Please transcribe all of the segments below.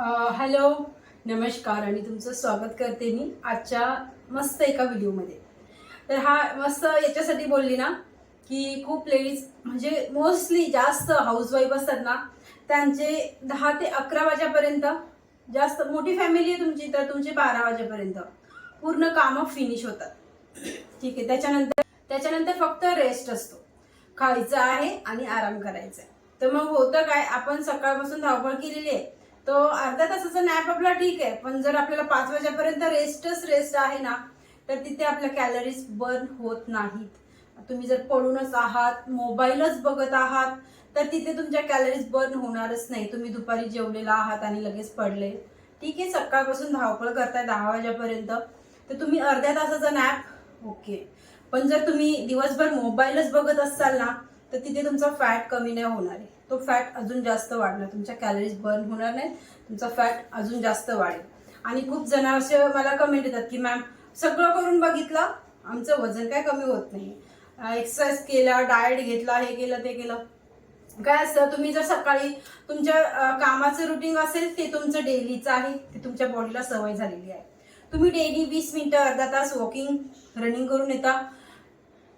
Hello नमस्कार आणि तुमचं स्वागत करते मी आजच्या मस्त एका व्हिडिओमध्ये. तर हा मस्त याच्यासाठी बोलली ना की खूप लेडीज म्हणजे मोस्टली जास्त हाऊसवाईफ असतात ना त्यांचे दहा ते अकरा वाजेपर्यंत जास्त मोठी फॅमिली आहे तुमची तर तुमचे बारा वाजेपर्यंत पूर्ण कामं फिनिश होतात. ठीक आहे त्याच्यानंतर त्याच्यानंतर फक्त रेस्ट असतो. खायचं आहे आणि आराम करायचा आहे. तर मग होतं काय आपण सकाळपासून धावपळ केलेली आहे. तो अर्ध्या तासाचा नॅप आपला ठीक आहे पण जर आपल्याला पाच वाजेपर्यंत रेस्टच रेस्ट आहे ना तर तिथे आपल्या कॅलरीज बर्न होत नाहीत. तुम्ही जर पडूनच आहात मोबाईलच बघत आहात तर तिथे तुमच्या कॅलरीज बर्न होणारच नाही. तुम्ही दुपारी जेवलेला आहात आणि लगेच पडले. ठीक आहे सकाळपासून धावपळ करताय दहा वाजेपर्यंत. तर तुम्ही अर्ध्या तासाचा नॅप ओके पण जर तुम्ही दिवसभर मोबाईलच बघत असाल ना तर तिथे तुमचा फॅट कमी नाही होणार आहे. तो फॅट अजून जास्त वाढणार. तुमच्या कॅलरीज बर्न होणार नाही तुमचा फॅट अजून जास्त वाढेल. आणि खूप जण असे मला कमेंट येतात की मॅम सगळं करून बघितलं आमचं वजन काय कमी होत नाही. एक्सरसाइज केला डाएट घेतला हे केलं ते केलं. काय असतं तुम्ही जर सकाळी तुमच्या कामाचं रुटीन असेल ते तुमचं डेलीचं आहे. ते तुमच्या बॉडीला सवय झालेली आहे. तुम्ही डेली वीस मिनटं अर्धा तास वॉकिंग रनिंग करून येता.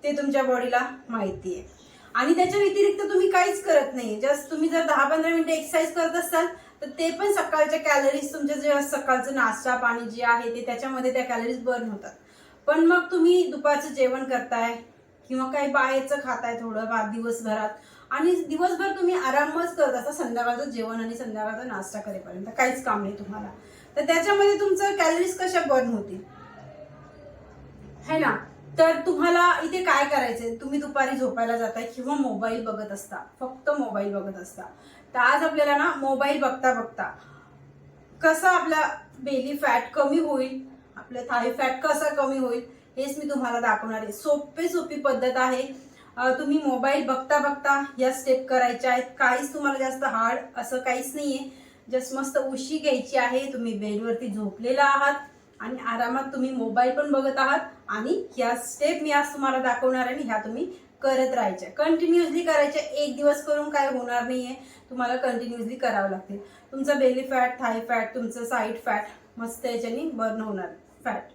ते तुमच्या बॉडीला माहिती आहे. आणि त्याच्या व्यतिरिक्त तुम्ही काहीच करत नाही जस्ट तुम्ही जर दहा पंधरा मिनिटं एक्सरसाइज करत असाल तर ते पण सकाळच्या कॅलरीज तुमच्या जे सकाळचं नाश्ता पाणी जे आहे ते त्याच्यामध्ये त्या कॅलरीज बर्न होतात. पण मग तुम्ही दुपारचं जेवण करताय किंवा काही बाहेरचं खाताय थोडं बा दिवसभरात आणि दिवसभर तुम्ही आरामच करत असता संध्याकाळचं जेवण आणि संध्याकाळचा नाश्ता करेपर्यंत काहीच काम नाही तुम्हाला. तर त्याच्यामध्ये तुमचं कॅलरीज कशा बर्न होतील? है ना? तर तुम्हाला इथे काय करायचंय? तुम्ही दुपारी झोपायला जाताय किंवा मोबाईल बघत असता. फक्त मोबाईल बघत असता. तर आज आपल्याला ना मोबाईल बघता बघता कसं आपला बेली फॅट कमी होईल? आपलं थाई फॅट कसं कमी होईल? हेच मी तुम्हाला दाखवणार आहे. सोपे सोपी पद्धत आहे. तुम्ही मोबाईल बघता बघता या स्टेप करायच्या आहेत. काहीच तुम्हाला जास्त हार्ड असं काहीच नाहीये. जस्ट मस्त उशी घ्यायची आहे. तुम्ही बेडवरती झोपलेला आहात. आणि आरामात तुम्ही मोबाईल पण बघत आहात. आणि ह्या स्टेप मी आज तुम्हाला दाखवणार आहे आणि ह्या तुम्ही करत राहायच्या. कंटिन्युअसली करायच्या. एक दिवस करून काय होणार नाही आहे तुम्हाला कंटिन्युअसली करावं लागते तुमचा बेली फॅट थाय फॅट तुमचं साईड फॅट मस्त याच्याने बर्न होणार. फॅट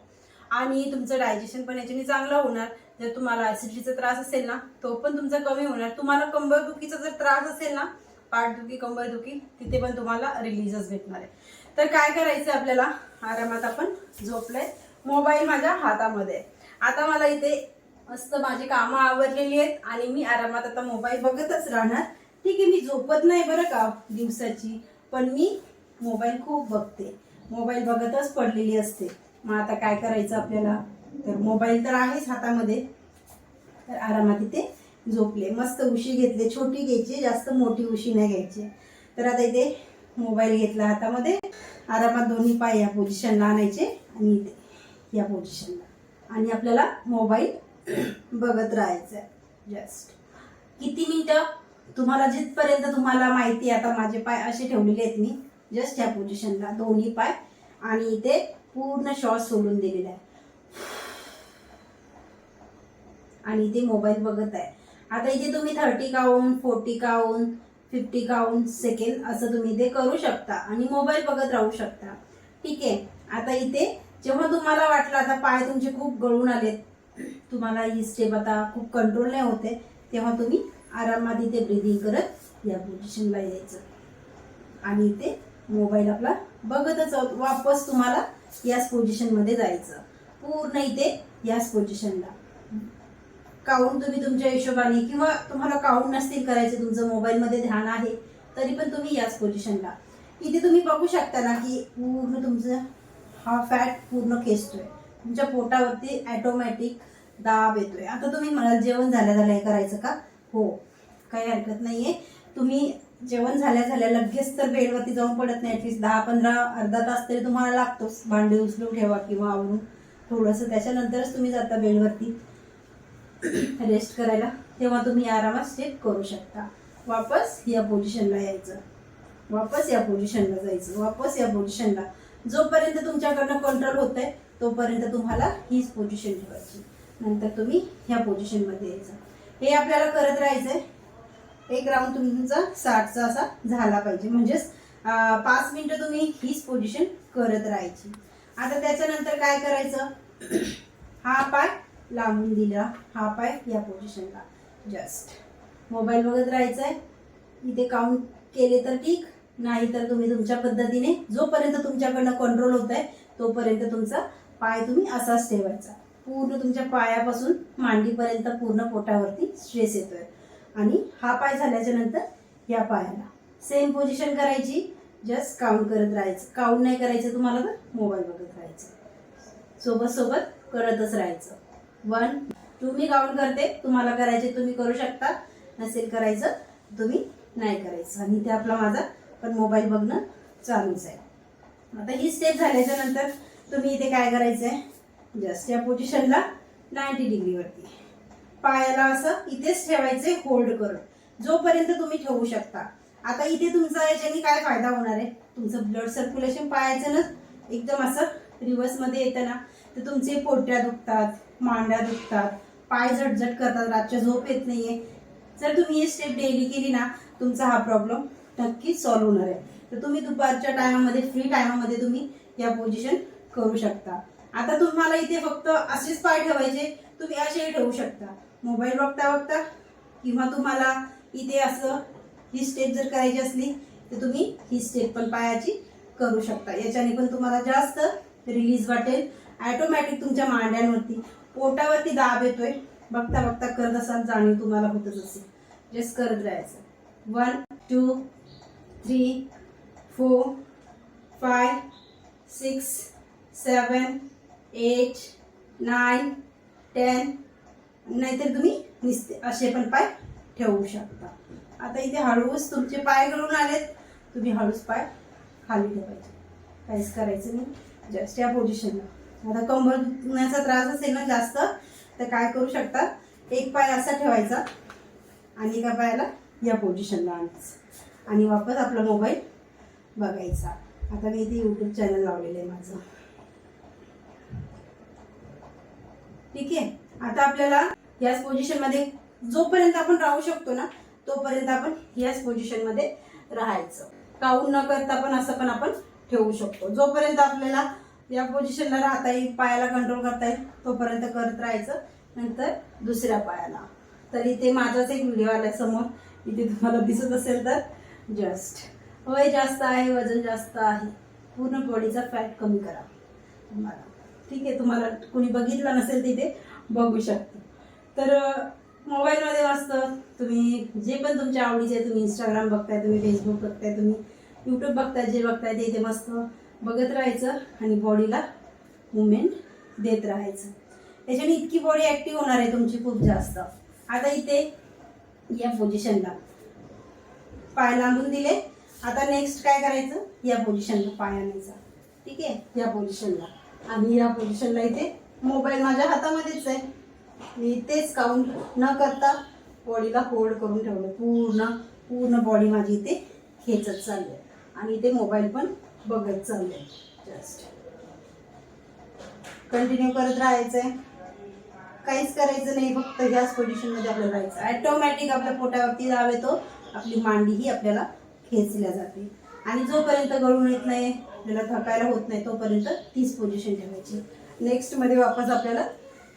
आणि तुमचं डायजेशन पण याच्याने चांगलं होणार. जर तुम्हाला ॲसिडिटीचा त्रास असेल ना तो पण तुमचा कमी होणार. तुम्हाला कंबरदुखीचा जर त्रास असेल ना पाठदुखी कंबरदुखी तिथे पण तुम्हाला रिलीजच भेटणार आहे. तर काय करायचं आपल्याला? आरामात आपण झोपलंय. मोबाईल माझ्या हातामध्ये. आहे. आता मला इथे मस्त माझी कामं आवरलेली आहेत आणि मी आरामात आता मोबाईल बघतच राहणार. ठीक आहे मी झोपत नाही बरं का दिवसाची पण मी मोबाईल खूप बघते. मोबाईल बघतच पडलेली असते. मग आता काय करायचं आपल्याला? तर मोबाईल तर आहेच हातामध्ये. तर आरामात इथे झोपले. मस्त उशी घेतले. छोटी घ्यायची जास्त मोठी उशी नाही घ्यायची. तर आता इथे मोबाईल घेतला हातामध्ये. आरामात दोन्ही पाय या पोझिशनला आणायचे आणि इथे या पोझिशनला आणि आपल्याला मोबाईल बघत राहायचं आहे जस्ट किती मिनटं? तुम्हाला जिथपर्यंत तुम्हाला माहिती आहे आता माझे पाय असे ठेवलेले आहेत मी. जस्ट या पोझिशनला दोन्ही पाय आणि इथे पूर्ण श्वास सोडून दिलेला आहे. आणि इथे मोबाईल बघत आहे. आता इथे तुम्ही थर्टी काउन फोर्टी काउन फिफ्टी काउंट सेकंड असं तुम्ही ते करू शकता आणि मोबाईल बघत राहू शकता. ठीक आहे? आता इथे जेव्हा तुम्हाला वाटलं आता पाय तुमचे खूप गळून आलेत. तुम्हाला ही स्टेप आता खूप कंट्रोल नाही होते. तेव्हा तुम्ही आरामात इथे ब्रिदिंग करत या पोझिशनला यायचं. आणि इथे मोबाईल आपला बघतच वापस तुम्हाला याच पोझिशनमध्ये जायचं. पूर्ण इथे याच पोझिशनला काउंट तुम्ही तुमच्या हिशोबाने किंवा तुम्हाला काउंट नसतील करायचे तुमचं मोबाईलमध्ये ध्यान आहे तरी पण तुम्ही याच पोझिशनला. इथे तुम्ही बघू शकता ना की पूर्ण तुमचं हा फॅट पूर्ण खेचतोय. तुमच्या पोटावरती ॲटोमॅटिक दाब येतोय. आता तुम्ही म्हणाल जेवण झाल्या झाल्या हे करायचं का? हो. काही हरकत नाही आहे तुम्ही जेवण झाल्या झाल्या लगेच तर बेडवरती जाऊन पडत नाही. ॲटलिस्ट दहा पंधरा अर्धा तास तरी तुम्हाला लागतोच. भांडे उचलून ठेवा किंवा आवरून. थोडंसं त्याच्यानंतरच तुम्ही जाता बेडवरती. रेस्ट करायला तेव्हा तुम्ही आरामात स्टेप करू शकता. वापस या पोझिशनला यायचं. वापस या पोझिशनला जायचं. वापस या पोझिशनला जोपर्यंत तुमच्याकडनं कंट्रोल होत आहे तोपर्यंत तुम्हाला हीच पोझिशन ठेवायची. नंतर तुम्ही ह्या पोझिशनमध्ये यायचं. हे आपल्याला करत राहायचंय. एक राऊंड तुमचा साठचा असा झाला पाहिजे. म्हणजेच पाच मिनिटं तुम्ही हीच पोझिशन करत राहायची. आता त्याच्यानंतर काय करायचं? हा पाय लांबून दिला हा पाय या पोझिशनला जस्ट मोबाईल बघत राहायचा आहे इथे काउंट केले तर ठीक नाही तर तुम्ही तुमच्या पद्धतीने जोपर्यंत तुमच्याकडनं कंट्रोल होत आहे तोपर्यंत तुमचा पाय तुम्ही असाच ठेवायचा. पूर्ण तुमच्या पायापासून मांडीपर्यंत पूर्ण पोटावरती स्ट्रेस येतोय. आणि हा पाय झाल्याच्यानंतर या पायाला. सेम पोझिशन करायची. जस्ट काउंट करत राहायचं. काउंट नाही करायचं तुम्हाला तर मोबाईल बघत राहायचं. सोबत सोबत करतच राहायचं. वन तुम्ही काउंट करते. तुम्हाला करायचे तुम्ही करू शकता. नसेल करायचं तुम्ही नाही करायचं. आणि ते आपला माझा पण मोबाईल बघणं चालूच आहे. आता ही स्टेप झाल्याच्यानंतर तुम्ही इथे काय करायचं आहे जस्ट या पोझिशनला नाईन्टी डिग्रीवरती पायाला असं इथेच ठेवायचं होल्ड करून. जोपर्यंत तुम्ही ठेवू शकता. आता इथे तुमचा याच्याने काय फायदा होणार आहे? तुमचं ब्लड सर्क्युलेशन पायाचं ना एकदम असं रिव्हर्समध्ये येतं ना. तर तुमचे पोट्या दुखतात मांड्या दुखतात पाय झटझट करतात रातच्या झोप येत नाहीये. जर तुम्ही ही स्टेप डेली केली ना तुमचा हा प्रॉब्लेम नक्कीच सॉल्व्ह होणार आहे. तर तुम्ही दुपारच्या टायमामध्ये फ्री टायमामध्ये तुम्ही या पोझिशन करू शकता. आता तुम्हाला इथे फक्त असेच पाय ठेवायचे तुम्ही असेही ठेवू शकता. मोबाईल बघता बघता किंवा तुम्हाला इथे असं ही स्टेप जर करायची असली तर तुम्ही ही स्टेप पण पायाची करू शकता. याच्याने पण तुम्हाला जास्त रिलीज वाटेल. ॲटोमॅटिक तुमच्या मांड्यांवरती पोटावरती दाब येतोय. बघता बघता करत असाल जाणीव तुम्हाला होतच असेल. जस्ट करत राहायचं. One two three four five six seven eight nine ten नाहीतर तुम्ही निसते असे पण पाय ठेवू शकता. आता इथे हळूच तुमचे पाय घडून आलेत. तुम्ही हळूच पाय खाली ठेवायचे. काहीच करायचं नाही. जस्ट या पोझिशनला आता कंबर दुखण्याचा त्रास असेल ना जास्त तर काय करू शकतात? एक पाय असा ठेवायचा आणि एका पायाला या पोझिशनला आणायचं. आणि वापस आपला मोबाईल बघायचा. आता मी इथे यूट्यूब चॅनल लावलेलं आहे माझं. ठीक आहे? आता आपल्याला याच पोझिशनमध्ये जोपर्यंत आपण राहू शकतो ना तोपर्यंत आपण याच पोझिशनमध्ये राहायचं. काउन न करता पण असं पण आपण ठेवू शकतो. जोपर्यंत आपल्याला या पोझिशनला राहता येईल पायाला कंट्रोल करता येईल तोपर्यंत करत राहायचं. नंतर दुसऱ्या पायाला. तर इथे माझाच एक व्हिडिओ आला समोर. इथे तुम्हाला दिसत असेल तर जस्ट वय जास्त आहे वजन जास्त आहे. पूर्ण बॉडीचा फॅट कमी करा. तुम्हाला. ठीक आहे तुम्हाला कोणी बघितलं नसेल तिथे बघू शकता. तर मोबाईलमध्ये असतं तुम्ही जे पण तुमच्या आवडीचे तुम्ही इंस्टाग्राम बघताय तुम्ही फेसबुक बघताय तुम्ही यूट्यूब बघताय जे बघताय ते इथे मस्त. बघत राहायचं आणि बॉडीला मुवमेंट देत राहायचं. त्याच्याने इतकी बॉडी ॲक्टिव्ह होणार आहे तुमची खूप जास्त. आता इथे या पोझिशनला पाय लांबून दिले. आता नेक्स्ट काय करायचं? या पोझिशनला पाय आणायचा. ठीक आहे? या पोझिशनला आणि या पोझिशनला इथे मोबाईल माझ्या हातामध्येच आहे. मी तेच काउंट न करता बॉडीला होल्ड करून ठेवलं. पूर्ण पूर्ण बॉडी माझी इथे खेचत चालली आहे. आणि इथे मोबाईल पण बघत चालले जस्ट कंटिन्यू करत राहायचंय. काहीच करायचं नाही फक्त ह्याच पोझिशनमध्ये आपल्याला राहायचं. ॲटोमॅटिक आपल्या पोटावरती जावे तो आपली मांडी ही आपल्याला खेचल्या जाते. आणि जोपर्यंत गळून येत नाही आपल्याला थकायला होत नाही तोपर्यंत तीच पोझिशन ठेवायची. नेक्स्टमध्ये वापस आपल्याला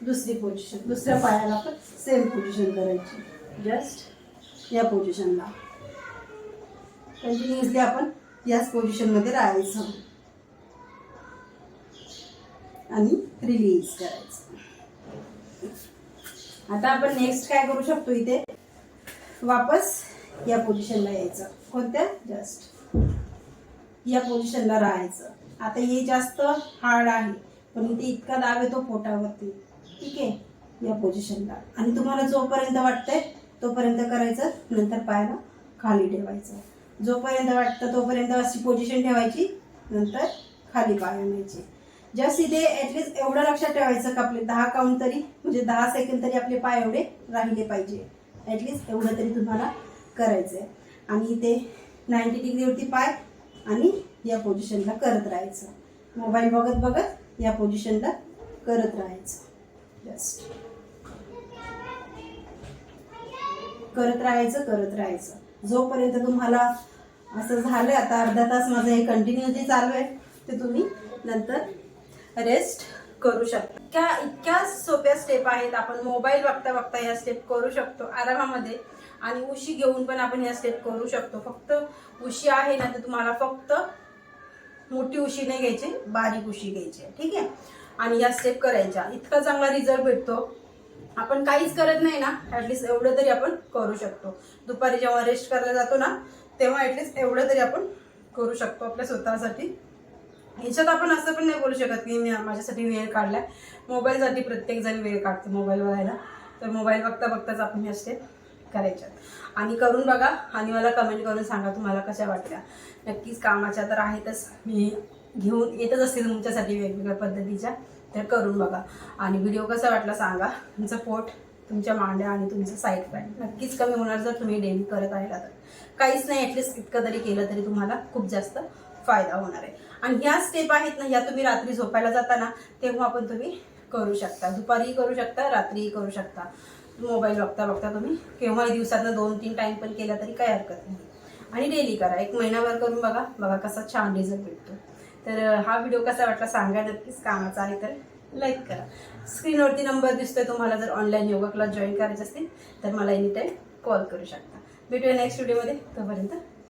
दुसरी पोझिशन दुसऱ्या पायाला आपण सेम पोझिशन करायची. जस्ट या पोझिशनला कंटिन्युअसली आपण याच पोझिशनमध्ये राहायचं. आणि रिलीज करायचं. आता आपण नेक्स्ट काय करू शकतो इथे? वापस या पोझिशनला यायचं. कोणत्या? जस्ट या पोझिशनला राहायचं. आता हे जास्त हार्ड आहे पण इथे इतका दाब येतो पोटावरती. ठीक आहे? या पोझिशनला आणि तुम्हाला जोपर्यंत वाटतंय तोपर्यंत करायचं नंतर पायाला खाली ठेवायचं. जोपर्यंत वाटतं तोपर्यंत अशी पोझिशन ठेवायची नंतर खाली पाय आणायचे. जस्ट इथे ॲटलिस्ट एवढं लक्षात ठेवायचं का आपले दहा काउंट तरी म्हणजे दहा सेकंड तरी आपले पाय एवढे राहिले पाहिजे. ॲटलिस्ट एवढं तरी तुम्हाला करायचं आहे आणि इथे नाईन्टी डिग्रीवरती पाय आणि या पोझिशनला करत राहायचं. मोबाईल बघत बघत या पोझिशनला करत राहायचं. जस्ट करत राहायचं करत राहायचं. जोपर्यंत तुम्हाला असं झालं आता अर्धा तास माझं हे कंटिन्यू जे चालू आहे ते तुम्ही नंतर रेस्ट करू शकता. इतक्या इतक्या सोप्या स्टेप आहेत. आपण मोबाईल बघता बघता ह्या स्टेप करू शकतो आरामामध्ये. आणि उशी घेऊन पण आपण ह्या स्टेप करू शकतो. फक्त उशी आहे ना तर तुम्हाला फक्त मोठी उशी नाही घ्यायची बारीक उशी घ्यायची आहे, ठीक आहे? आणि या स्टेप करायच्या. इतका चांगला रिझल्ट भेटतो. आपण काहीच करत नाही ना ॲटलिस्ट एवढं तरी आपण करू शकतो. दुपारी जेव्हा रेस्ट करायला जातो ना तेव्हा ॲटलिस्ट एवढं तरी आपण करू शकतो आपल्या स्वतःसाठी. ह्याच्यात आपण असं पण नाही बोलू शकत की मी माझ्यासाठी वेळ काढला आहे मोबाईलसाठी प्रत्येक जण वेळ काढतो मोबाईल बघायला. तर मोबाईल बघता बघताच आपण ह्या स्टेप करायच्यात. आणि करून बघा आणि मला कमेंट करून सांगा तुम्हाला कशा वाटल्या. नक्कीच कामाच्या तर आहेतच. मी घेऊन येतच असते तुमच्यासाठी वेगवेगळ्या पद्धतीच्या. तर करून बघा. आणि व्हिडिओ कसा वाटला सांगा. तुमचं पोट तुमच्या मांड्या आणि तुमचं साईड पॅन नक्कीच कमी होणार जर तुम्ही डेली करत राहिला तर. काहीच नाही ॲटलिस्ट इतकं तरी केलं तरी तुम्हाला खूप जास्त फायदा होणार आहे. आणि ह्या स्टेप आहेत ना ह्या तुम्ही रात्री झोपायला जाताना तेव्हा पण तुम्ही करू शकता. दुपारीही करू शकता रात्रीही करू शकता. मोबाईल बघता बघता तुम्ही केव्हाही दिवसातनं दोन तीन टाईम पण केला तरी काही हरकत नाही. आणि डेली करा. एक महिनाभर करून बघा. बघा कसा छान रिझल्ट भेटतो. तर हा व्हिडिओ कसा वाटला सांगा नक्कीच कामाचा. आहे तर लाईक करा. स्क्रीनवरती नंबर दिसतोय तुम्हाला जर ऑनलाईन योगा क्लास जॉईन करायचे असतील तर मला एनी टाईम कॉल करू शकता. भेटूया नेक्स्ट व्हिडिओमध्ये तोपर्यंत